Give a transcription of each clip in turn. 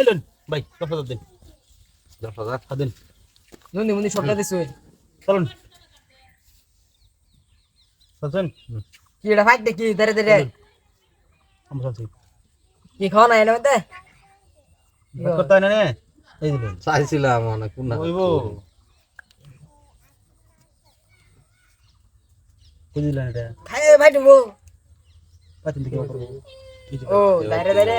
এলেন ভাই দশ হাজার দিন। দশ হাজার? দিন। নুনি মুনি সবটা দিছো। চলুন। চলছেন? কি এটা ফাইট দেখি? ধরে ধরে। আমরা চলছি। কি খাওয়া নাই ভাগ করতে হয় না রে এই দিলেন চাইছিলাম অনেক কোন ওইব এই এটা? খাই ভাই তুমি পাতিন থেকে করব ও ধরে ধরে।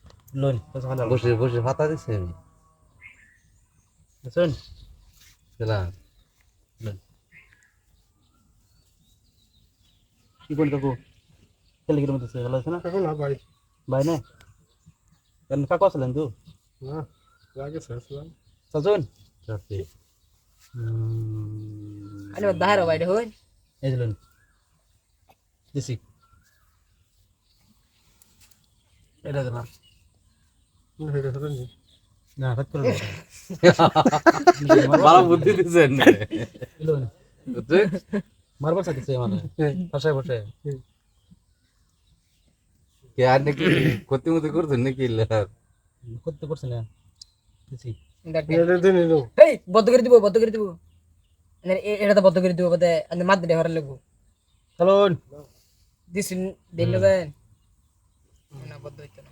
পালা বসে বসে ফাতা দিছি আমি। বুঝছেন লোন কি করে দেখো কেলে কিরম দিচ্ছে ভালো আছে না? এখন না ভাই। ভাই না কেন কাকু আসলেন তো? না আগে শেষলাম চাচুন? চাচ্ছি আরে দাঁড়া ভাই হই। এই দিলেন দিছি। এটা দিলাম নি না হাত করে ভালো বুদ্ধি দিছেন। মারবার সাথে মানে। বসে বসে। কে আর নাকি ক্ষতি মতি করছেন নাকি? লেহার? করতে করছে না। এই বদ্ধ করে দিব বদ্ধ করে দিব। এটা তো বদ্ধ করে দিব বদে আমি মাত দিলে হরে লাগবো। চলুন দিস দিল না বদ্ধ হইতো না।